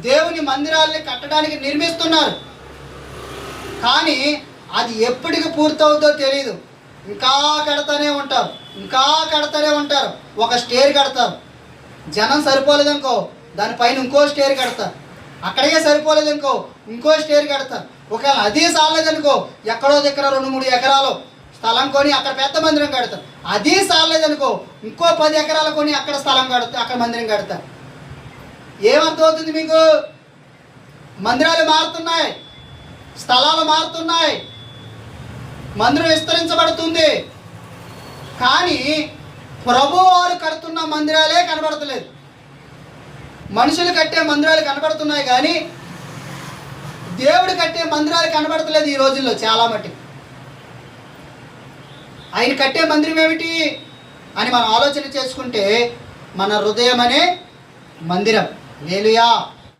దేవుని మందిరాల్ని కట్టడానికి నిర్మిస్తున్నారు. కానీ అది ఎప్పటికి పూర్తవుతో తెలియదు ఇంకా కడతానే ఉంటారు. ఇంకా కడతానే ఉంటారు. ఒక స్టేర్ కడతారు. జనం సరిపోలేదనుకో దానిపైన ఇంకో స్టేర్ కడతారు. అక్కడికే సరిపోలేదనుకో ఇంకో స్టేర్ కడతారు. ఒకవేళ అదే సాలేదనుకో ఎక్కడో దగ్గర రెండు మూడు ఎకరాలు స్థలం కొని అక్కడ పెద్ద మందిరం కడతారు. అదే సాలేదనుకో ఇంకో పది ఎకరాలు కొని అక్కడ స్థలం కడతారు అక్కడ మందిరం కడతారు. ఏమర్థమవుతుంది మీకు? మందిరాలు మారుతున్నాయి. స్థలాలు మారుతున్నాయి. మందిరం విస్తరించబడుతుంది. కానీ ప్రభువారు కడుతున్న మందిరాలే కనబడతలేదు. మనుషులు కట్టే మందిరాలు కనబడుతున్నాయి కానీ దేవుడు కట్టే మందిరాలు కనబడతలేదు ఈ రోజుల్లో చాలా మట్టి. ఆయన కట్టే మందిరం ఏమిటి అని మనం ఆలోచన చేసుకుంటే మన హృదయం అనే మందిరం. メール。